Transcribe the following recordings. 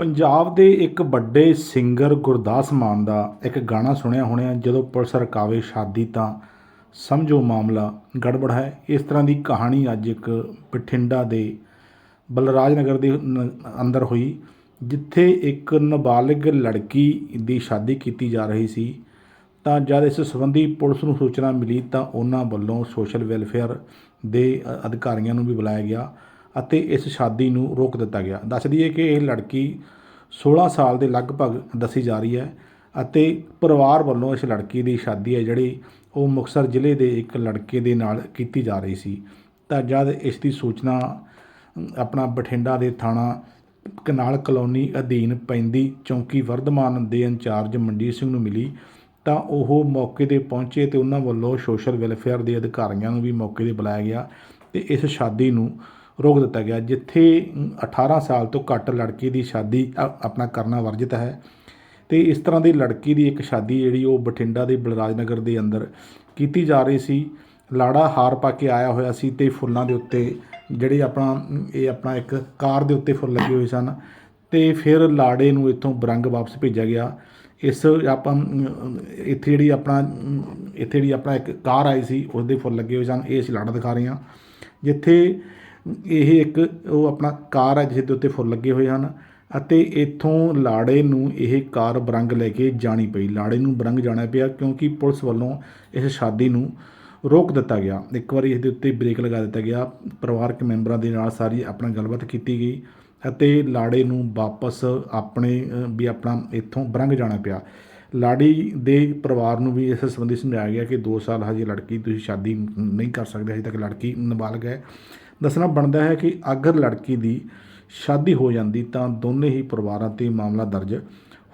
ਪੰਜਾਬ ਦੇ ਇੱਕ ਵੱਡੇ ਸਿੰਗਰ ਗੁਰਦਾਸ ਮਾਨ ਦਾ ਇੱਕ ਗਾਣਾ ਸੁਣਿਆ ਹੋਣਿਆ ਜਦੋਂ ਪੁਲਿਸ ਰਕਾਵੇ ਸ਼ਾਦੀ ਤਾਂ ਸਮਝੋ ਮਾਮਲਾ ਗੜਬੜ ਹੈ। ਇਸ ਤਰ੍ਹਾਂ ਦੀ ਕਹਾਣੀ ਅੱਜ ਇੱਕ ਬਠਿੰਡਾ ਦੇ ਬਲਰਾਜ ਨਗਰ ਦੇ ਅੰਦਰ ਹੋਈ, ਜਿੱਥੇ ਇੱਕ ਨਾਬਾਲਗ ਲੜਕੀ ਦੀ ਸ਼ਾਦੀ ਕੀਤੀ ਜਾ ਰਹੀ ਸੀ। ਤਾਂ ਜਦ ਇਸ ਸੰਬੰਧੀ ਪੁਲਿਸ ਨੂੰ ਸੂਚਨਾ ਮਿਲੀ ਤਾਂ ਉਹਨਾਂ ਵੱਲੋਂ ਸੋਸ਼ਲ ਵੈਲਫੇਅਰ ਦੇ ਅਧਿਕਾਰੀਆਂ ਨੂੰ ਵੀ ਬੁਲਾਇਆ ਗਿਆ। ਅਤੇ ਇਸ ਸ਼ਾਦੀ ਨੂੰ ਰੋਕ ਦਿੱਤਾ ਗਿਆ। ਦੱਸ ਦਈਏ ਕਿ ਇਹ ਲੜਕੀ 16 ਸਾਲ ਦੇ ਲਗਭਗ ਦੱਸੀ ਜਾ ਰਹੀ ਹੈ ਅਤੇ ਪਰਿਵਾਰ ਵੱਲੋਂ ਇਸ ਲੜਕੀ ਦੀ ਸ਼ਾਦੀ ਹੈ ਜਿਹੜੀ ਉਹ ਮੁਕਤਸਰ ਜ਼ਿਲ੍ਹੇ ਦੇ ਇੱਕ ਲੜਕੇ ਦੇ ਨਾਲ ਕੀਤੀ ਜਾ ਰਹੀ ਸੀ। ਤਾਂ ਜਦ ਇਸ ਦੀ ਸੂਚਨਾ ਆਪਣਾ ਬਠਿੰਡਾ ਦੇ ਥਾਣਾ ਕਨਾਲ ਕਲੋਨੀ ਅਧੀਨ ਪੈਂਦੀ ਚੌਂਕੀ ਵਰਧਮਾਨ ਦੇ ਇੰਚਾਰਜ ਮਨਜੀਤ ਸਿੰਘ ਨੂੰ ਮਿਲੀ, ਤਾਂ ਉਹ ਮੌਕੇ ਤੇ ਪਹੁੰਚੇ ਤੇ ਉਹਨਾਂ ਵੱਲੋਂ ਸੋਸ਼ਲ ਵੈਲਫੇਅਰ ਦੇ ਅਧਿਕਾਰੀਆਂ ਨੂੰ ਵੀ ਮੌਕੇ ਤੇ ਬੁਲਾਇਆ ਗਿਆ ਤੇ ਇਸ ਸ਼ਾਦੀ ਨੂੰ ਰੋਕ ਦਿੱਤਾ ਗਿਆ ਜਿੱਥੇ ਅਮ, 18 ਸਾਲ ਤੋਂ ਘੱਟ ਲੜਕੀ ਦੀ ਸ਼ਾਦੀ ਅ- ਆਪਣਾ ਕਰਨਾ ਵਰਜਿਤ ਹੈ। ਤੇ ਇਸ ਤਰ੍ਹਾਂ ਦੀ ਲੜਕੀ ਦੀ ਇੱਕ ਸ਼ਾਦੀ ਜਿਹੜੀ ਉਹ ਬਠਿੰਡਾ ਦੇ ਬਲਰਾਜ ਨਗਰ ਦੇ ਅੰਦਰ ਕੀਤੀ ਜਾ ਰਹੀ ਸੀ। ਲਾੜਾ ਹਾਰ ਪਾ ਕੇ ਆਇਆ ਹੋਇਆ ਸੀ ਤੇ ਫੁੱਲਾਂ ਦੇ ਉੱਤੇ ਜਿਹੜੇ ਆਪਣਾ ਇਹ ਆਪਣਾ ਇੱਕ ਕਾਰ ਦੇ ਉੱਤੇ ਫੁੱਲ ਲੱਗੇ ਹੋਏ ਸਨ ਤੇ ਫਿਰ ਲਾੜੇ ਨੂੰ ਇੱਥੋਂ ਬਰੰਗ ਵਾਪਸ ਭੇਜਿਆ ਗਿਆ। ਇਸ ਆਪਾਂ ਇੱਥੇ ਜਿਹੜੀ ਆਪਣਾ ਇੱਥੇ ਜਿਹੜੀ ਆਪਣਾ ਇੱਕ ਕਾਰ ਆਈ ਸੀ ਉਸ ਦੇ ਫੁੱਲ ਲੱਗੇ ਹੋਏ ਸਨ। ਇਹ ਅਸੀਂ ਲਾੜਾ ਦਿਖਾ ਰਹੇ ਹਾਂ ਜਿੱਥੇ ਇਹ ਇੱਕ ਉਹ ਆਪਣਾ ਕਾਰ ਹੈ ਜਿਸ ਦੇ ਉੱਤੇ ਫੁੱਲ ਲੱਗੇ ਹੋਏ ਹਨ ਅਤੇ ਇੱਥੋਂ ਲਾੜੇ ਨੂੰ ਇਹ ਕਾਰ ਬਰੰਗ ਲੈ ਕੇ ਜਾਣੀ ਪਈ। ਲਾੜੇ ਨੂੰ ਬਰੰਗ ਜਾਣਾ ਪਿਆ ਕਿਉਂਕਿ ਪੁਲਿਸ ਵੱਲੋਂ ਇਸ ਸ਼ਾਦੀ ਨੂੰ ਰੋਕ ਦਿੱਤਾ ਗਿਆ। ਇੱਕ ਵਾਰੀ ਇਸ ਦੇ ਉੱਤੇ ਬ੍ਰੇਕ ਲਗਾ ਦਿੱਤਾ ਗਿਆ। ਪਰਿਵਾਰਕ ਮੈਂਬਰਾਂ ਦੇ ਨਾਲ ਸਾਰੀ ਆਪਣਾ ਗੱਲਬਾਤ ਕੀਤੀ ਗਈ ਅਤੇ ਲਾੜੇ ਨੂੰ ਵਾਪਸ ਆਪਣੇ, ਵੀ ਆਪਣਾ ਇੱਥੋਂ ਬਰੰਗ ਜਾਣਾ ਪਿਆ। ਲਾੜੀ ਦੇ ਪਰਿਵਾਰ ਨੂੰ ਵੀ ਇਸ ਸੰਬੰਧੀ ਸਮਝਾਇਆ ਗਿਆ ਕਿ 2 ਸਾਲ ਹਜੇ ਲੜਕੀ ਤੁਸੀਂ ਸ਼ਾਦੀ ਨਹੀਂ ਕਰ ਸਕਦੇ, ਹਜੇ ਤੱਕ ਲੜਕੀ ਨਾਬਾਲਗ ਹੈ। ਦੱਸਣਾ ਬਣਦਾ ਹੈ ਕਿ ਅਗਰ ਲੜਕੀ ਦੀ ਸ਼ਾਦੀ ਹੋ ਜਾਂਦੀ ਤਾਂ ਦੋਨੇ ਹੀ ਪਰਿਵਾਰਾਂ ਤੇ ਮਾਮਲਾ ਦਰਜ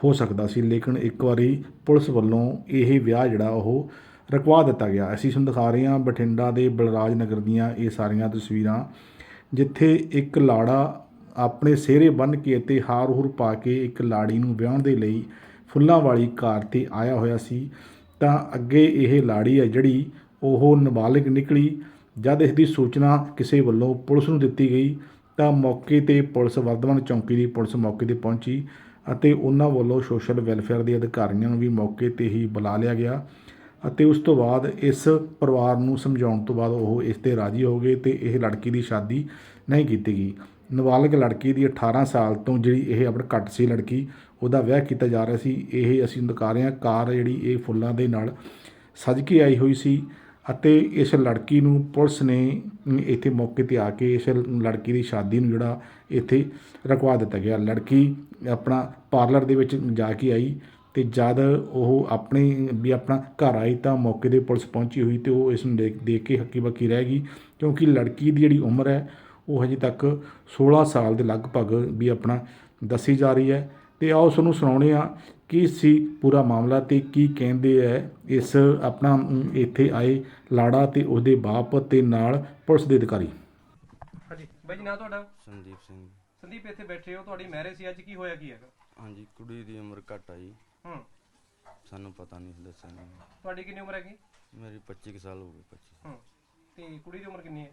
ਹੋ ਸਕਦਾ ਸੀ, ਲੇਕਿਨ ਇੱਕ ਵਾਰੀ ਪੁਲਿਸ ਵੱਲੋਂ ਇਹ ਵਿਆਹ ਜਿਹੜਾ ਉਹ ਰੁਕਵਾ ਦਿੱਤਾ ਗਿਆ। ਅਸੀਂ ਤੁਹਾਨੂੰ ਦਿਖਾ ਰਹੇ ਹਾਂ ਬਠਿੰਡਾ ਦੇ ਬਲਰਾਜ ਨਗਰ ਦੀਆਂ ਇਹ ਸਾਰੀਆਂ ਤਸਵੀਰਾਂ, ਜਿੱਥੇ ਇੱਕ ਲਾੜਾ ਆਪਣੇ ਸਿਹਰੇ ਬੰਨ੍ਹ ਕੇ ਅਤੇ ਹਾਰ ਹੂਰ ਪਾ ਕੇ ਇੱਕ ਲਾੜੀ ਨੂੰ ਵਿਆਹਣ ਦੇ ਲਈ ਫੁੱਲਾਂ ਵਾਲੀ ਕਾਰ ਤੇ ਆਇਆ ਹੋਇਆ ਸੀ। ਤਾਂ ਅੱਗੇ ਇਹ ਲਾੜੀ ਹੈ ਜਿਹੜੀ ਉਹ ਨਾਬਾਲਗ ਨਿਕਲੀ। ਜਦ ਇਸ ਦੀ ਸੂਚਨਾ ਕਿਸੇ ਵੱਲੋਂ ਪੁਲਿਸ ਨੂੰ ਦਿੱਤੀ ਗਈ, ਤਾਂ ਮੌਕੇ ਤੇ ਪੁਲਿਸ ਵਰਧਮਾਨ ਚੌਂਕੀ ਦੀ ਪੁਲਿਸ ਮੌਕੇ ਤੇ ਪਹੁੰਚੀ ਅਤੇ ਉਹਨਾਂ ਵੱਲੋਂ ਸੋਸ਼ਲ ਵੈਲਫੇਅਰ ਦੇ ਅਧਿਕਾਰੀਆਂ ਨੂੰ ਵੀ ਮੌਕੇ ਤੇ ਹੀ ਬੁਲਾ ਲਿਆ ਗਿਆ ਅਤੇ ਉਸ ਤੋਂ ਬਾਅਦ ਇਸ ਪਰਿਵਾਰ ਨੂੰ ਸਮਝਾਉਣ ਤੋਂ ਬਾਅਦ ਉਹ ਇਸ ਤੇ ਰਾਜੀ ਹੋ ਗਏ ਤੇ ਇਹ ਲੜਕੀ ਦੀ ਸ਼ਾਦੀ ਨਹੀਂ ਕੀਤੀ ਗਈ। ਨਾਬਾਲਗ ਲੜਕੀ ਦੀ 18 ਸਾਲ ਤੋਂ ਜਿਹੜੀ ਇਹ ਆਪਣਾ ਘੱਟ ਸੀ ਲੜਕੀ, ਉਹਦਾ ਵਿਆਹ ਕੀਤਾ ਜਾ ਰਿਹਾ ਸੀ। ਇਹ ਅਸੀਂ ਦਿਖਾ ਰਹੇ ਹਾਂ। ਕਾਰ ਜਿਹੜੀ ਇਹ ਫੁੱਲਾਂ ਦੇ ਨਾਲ ਸਜ ਕੇ ਆਈ ਹੋਈ ਸੀ। ਅਤੇ ਇਸ ਲੜਕੀ ਨੂੰ ਪੁਲਿਸ ਨੇ ਇੱਥੇ ਮੌਕੇ ਤੇ ਆ ਕੇ ਇਸ ਲੜਕੀ ਦੀ ਸ਼ਾਦੀ ਨੂੰ ਜਿਹੜਾ ਇੱਥੇ ਰਕਵਾ ਦਿੱਤਾ ਗਿਆ। ਲੜਕੀ ਆਪਣਾ ਪਾਰਲਰ ਦੇ ਵਿੱਚ ਜਾ ਕੇ ਆਈ ਤੇ ਜਦ ਉਹ ਆਪਣੇ ਵੀ ਆਪਣਾ ਘਰ ਆਈ ਤਾਂ ਮੌਕੇ ਤੇ ਪੁਲਿਸ ਪਹੁੰਚੀ ਹੋਈ ਤੇ ਉਹ ਇਸ ਨੂੰ ਦੇਖ ਦੇਖ ਕੇ ਹੱਕੀ ਬੱਕੀ ਰਹਿ ਗਈ ਕਿਉਂਕਿ ਲੜਕੀ ਦੀ ਜਿਹੜੀ ਉਮਰ ਹੈ ਉਹ ਹਜੇ ਤੱਕ 16 ਸਾਲ ਦੇ ਲਗਭਗ ਵੀ ਆਪਣਾ ਦੱਸੀ ਜਾ ਰਹੀ ਹੈ। ਤੇ ਆਓ ਤੁਹਾਨੂੰ ਸੁਣਾਉਣੇ ਆ ਕੀ ਸੀ ਪੂਰਾ ਮਾਮਲਾ ਤੇ ਕੀ ਕਹਿੰਦੇ ਹੈ ਇਸ ਆਪਣਾ ਇੱਥੇ ਆਏ ਲਾੜਾ ਤੇ ਉਹਦੇ ਬਾਪ ਤੇ ਨਾਲ ਪੁਲਿਸ ਦੇ ਅਧਿਕਾਰੀ। ਹਾਂਜੀ ਬਾਈ ਜੀ ਨਾਂ ਤੁਹਾਡਾ? ਸੰਦੀਪ ਸਿੰਘ। ਸੰਦੀਪ ਇੱਥੇ ਬੈਠੇ ਹੋ ਤੁਹਾਡੀ ਮੈਰਿਜ ਸੀ ਅੱਜ ਕੀ ਹੋਇਆ ਕੀ ਹੈਗਾ? ਹਾਂਜੀ ਕੁੜੀ ਦੀ ਉਮਰ ਘੱਟ ਆ ਜੀ ਹੂੰ। ਸਾਨੂੰ ਪਤਾ ਨਹੀਂ ਦੱਸਿਆ ਨਹੀਂ। ਤੁਹਾਡੀ ਕਿੰਨੀ ਉਮਰ ਹੈਗੀ? ਮੇਰੀ 25 ਕੁ ਸਾਲ ਹੋ ਗਏ 25 ਹੂੰ। ਤੇ ਕੁੜੀ ਦੀ ਉਮਰ ਕਿੰਨੀ ਹੈ?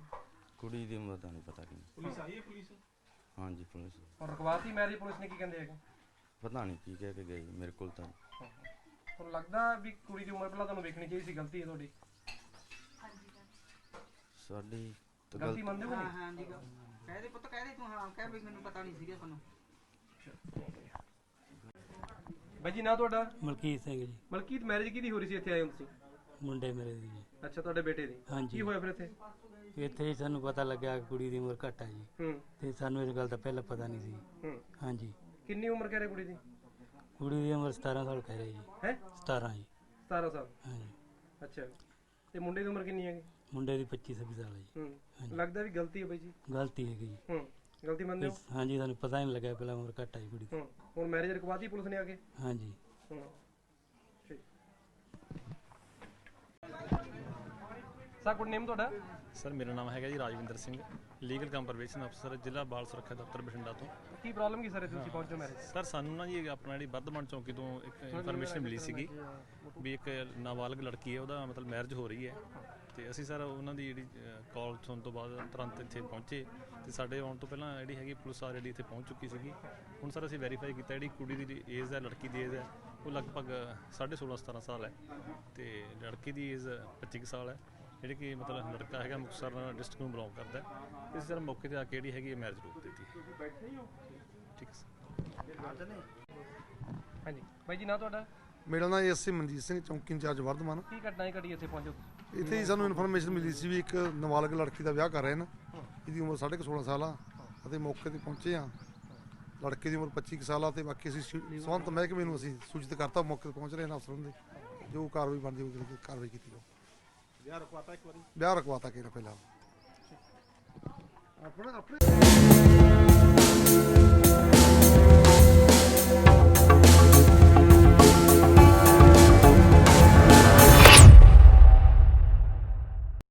ਕੁੜੀ ਦੀ ਉਮਰ ਦਾ ਨਹੀਂ ਪਤਾ ਕਿੰਨੀ। ਪੁਲਿਸ ਆਈ ਹੈ ਪੁਲਿਸ? ਹਾਂਜੀ ਪੁਲਿਸ। ਹੁਣ ਰਕਵਾਤੀ ਮੈਰਿਜ ਪੁਲਿਸ ਨੇ ਕੀ ਕਹਿੰਦੇ ਹੈਗੇ? ਪਤਾ ਨਹੀਂ ਕੀ ਕਹਿ ਕੇ ਗਈ ਮੇਰੇ ਕੋਲ ਤਾਂ। ਤੁਹਾਨੂੰ ਲੱਗਦਾ ਵੀ ਕੁੜੀ ਦੀ ਉਮਰ ਪਹਿਲਾਂ ਤੁਹਾਨੂੰ ਵੇਖਣੀ ਚਾਹੀਦੀ ਸੀ ਗਲਤੀ ਹੈ ਤੁਹਾਡੀ। ਸਾਡੀ ਤਾਂ ਗਲਤੀ ਗਲਤੀ ਮੰਨਦੇ ਹੋ ਹਾਂ ਨਹੀਂ ਹਾਂ ਜੀ ਕਹਿ ਦੇ ਪੁੱਤ ਕਹਿ ਦੇ ਤੂੰ ਹਾਂ ਕਹਿ ਵੀ ਮੈਨੂੰ ਪਤਾ ਨਹੀਂ ਸੀਗਾ ਤੁਹਾਨੂੰ। ਬਾਈ ਜੀ ਨਾਂ ਤੁਹਾਡਾ? ਮਲਕੀਤ ਸਿੰਘ ਜੀ। ਮਲਕੀਤ ਮੈਰਿਜ ਕਿਹਦੀ ਹੋ ਰਹੀ ਸੀ ਇੱਥੇ ਆਏ ਹੋ ਤੁਸੀਂ? ਮੁੰਡੇ ਮੇਰੇ ਦੀ ਜੀ। ਅੱਛਾ ਤੁਹਾਡੇ ਬੇਟੇ ਦੀ। ਹਾਂਜੀ। ਕੀ ਹੋਇਆ ਫਿਰ ਇੱਥੇ? ਇੱਥੇ ਹੀ ਸਾਨੂੰ ਪਤਾ ਲੱਗਿਆ ਕਿ ਕੁੜੀ ਦੀ ਉਮਰ ਘੱਟ ਹੈ ਜੀ। ਹੂੰ। ਤੇ ਸਾਨੂੰ ਇਸ ਗੱਲ ਦਾ ਪਹਿਲਾਂ ਪਤਾ ਨਹੀਂ ਸੀ। ਹੂੰ। ਹਾਂਜੀ। ਕਿੰਨੀ ਉਮਰ ਕਹਿ ਰਹੇ ਕੁੜੀ ਦੀ? ਕੁੜੀ ਦੀ ਉਮਰ 17 ਸਾਲ ਕਹਿ ਰਹੇ ਜੀ। ਹੈ? 17 ਜੀ। 17 ਸਾਲ? ਹਾਂਜੀ। ਅੱਛਾ। ਤੇ ਮੁੰਡੇ ਦੀ ਉਮਰ ਕਿੰਨੀ ਹੈਗੀ? ਮੁੰਡੇ ਦੀ 25 26 ਸਾਲ ਹੈ ਜੀ। ਹੂੰ। ਲੱਗਦਾ ਵੀ ਗਲਤੀ ਹੈ ਬਾਈ ਜੀ। ਗਲਤੀ ਹੈਗੀ ਜੀ। ਹੂੰ। ਗਲਤੀ ਮੰਨਦੇ ਹੋ? ਹਾਂਜੀ ਸਾਨੂੰ ਪਤਾ ਹੀ ਨਹੀਂ ਲੱਗਿਆ ਪਹਿਲਾਂ ਉਮਰ ਘੱਟ ਜੀ ਕੁੜੀ ਦੀ। ਹੂੰ। ਹੁਣ ਮੈਰਿਜ ਰਕਵਾਤੀ ਪੁਲਿਸ ਨੇ ਆ ਕੇ? ਹਾਂਜੀ। ਹੂੰ। ਠੀਕ। ਸਾ ਗੁੱਡ ਨੇਮ ਤੁਹਾਡਾ? ਸਰ ਮੇਰਾ ਨਾਮ ਹੈਗਾ ਜੀ ਰਾਜਵਿੰਦਰ ਸਿੰਘ ਲੀਗਲ ਕੰਪਰਵੇਸ਼ਨ ਅਫਸਰ ਜ਼ਿਲ੍ਹਾ ਬਾਲ ਸੁਰੱਖਿਆ ਦਫ਼ਤਰ ਬਠਿੰਡਾ ਤੋਂ। ਕੀ ਪ੍ਰੋਬਲਮ ਕੀ ਸਰ ਤੁਸੀਂ ਪਹੁੰਚੋ ਮੈਰਿਜ ਸਰ ਸਾਨੂੰ ਨਾ ਜੀ ਆਪਣਾ ਜਿਹੜੀ ਬੱਧਮਣ ਚੌਂਕੀ ਤੋਂ ਇੱਕ ਇਨਫੋਰਮੇਸ਼ਨ ਮਿਲੀ ਸੀਗੀ ਵੀ ਇੱਕ ਨਾਬਾਲਗ ਲੜਕੀ ਹੈ ਉਹਦਾ ਮਤਲਬ ਮੈਰਿਜ ਹੋ ਰਹੀ ਹੈ। ਤੇ ਅਸੀਂ ਸਰ ਉਹਨਾਂ ਦੀ ਜਿਹੜੀ ਕਾਲ ਸੁਣਨ ਤੋਂ ਬਾਅਦ ਤੁਰੰਤ ਇੱਥੇ ਪਹੁੰਚੇ। ਤੇ ਸਾਡੇ ਆਉਣ ਤੋਂ ਪਹਿਲਾਂ ਜਿਹੜੀ ਹੈਗੀ ਪੁਲਿਸ ਆਲਰੇਡੀ ਇੱਥੇ ਪਹੁੰਚ ਚੁੱਕੀ ਸੀਗੀ। ਹੁਣ ਸਰ ਅਸੀਂ ਵੈਰੀਫਾਈ ਕੀਤਾ ਜਿਹੜੀ ਕੁੜੀ ਦੀ ਏਜ ਹੈ ਲੜਕੀ ਦੀ ਏਜ ਹੈ ਉਹ ਲਗਭਗ 16.5 17 ਸਾਲ ਹੈ। ਤੇ ਲੜਕੀ ਦੀ ਏਜ 25 ਕੁ ਸਾਲ ਹੈ। ਜਿਹੜੀ ਕਿ ਮਤਲਬ ਲੜਕਾ ਹੈਗਾ ਮੁਕਤਸਰ ਡਿਸਟ੍ਰਿਕਟ ਨੂੰ ਬਿਲੋਂਗ ਕਰਦਾ ਹੈ। ਇਸ ਤਰ੍ਹਾਂ ਮੌਕੇ ਤੇ ਆ ਕੇ ਜਿਹੜੀ ਹੈਗੀ ਮੈਰਿਜ ਰੋਕ ਦਿੱਤੀ ਠੀਕ ਹੈ ਸਰ ਹਾਂਜੀ। ਬਾਈ ਜੀ ਨਾ ਤੁਹਾਡਾ? ਮੇਰਾ ਨਾਮ ਐਸਸੀ ਮਨਜੀਤ ਸਿੰਘ ਚੌਂਕੀ ਇੰਚਾਰਜ ਵਰਧਮਾਨ। ਕੀ ਘਟਨਾ ਘਟੀ ਇੱਥੇ ਪਹੁੰਚੋ? ਇੱਥੇ ਹੀ ਸਾਨੂੰ ਇਨਫੋਰਮੇਸ਼ਨ ਮਿਲੀ ਸੀ ਵੀ ਇੱਕ ਨਾਬਾਲਗ ਲੜਕੀ ਦਾ ਵਿਆਹ ਕਰ ਰਹੇ ਨੇ। ਇਹਦੀ ਉਮਰ ਸਾਢੇ ਕੁ 16 ਸਾਲ ਆ ਅਤੇ ਮੌਕੇ ਤੇ ਪਹੁੰਚੇ ਆ ਲੜਕੇ ਦੀ ਉਮਰ 25 ਕੁ ਸਾਲ ਆ ਤੇ ਬਾਕੀ ਅਸੀਂ ਸਵੰਤ ਮਹਿਕਮੇ ਨੂੰ ਅਸੀਂ ਸੂਚਿਤ ਕਰਤਾ ਮੌਕੇ ਤੇ ਪਹੁੰਚ ਰਹੇ ਨੇ ਅਫਸਰਾਂ ਦੇ। ਜੋ ਕਾਰਵਾਈ ਬਣਦੀ ਹੋਊਗੀ ਕਾਰਵਾਈ ਕੀਤੀ ਜਾਊ। ਵਿਆਹ ਰਖਵਾਤਾ ਇੱਕ ਵਾਰੀ ਵਿਆਹ ਰਖਵਾਤਾ ਕਿਹੜਾ ਪਹਿਲਾਂ ਆਪਣੇ ਆਪਣੇ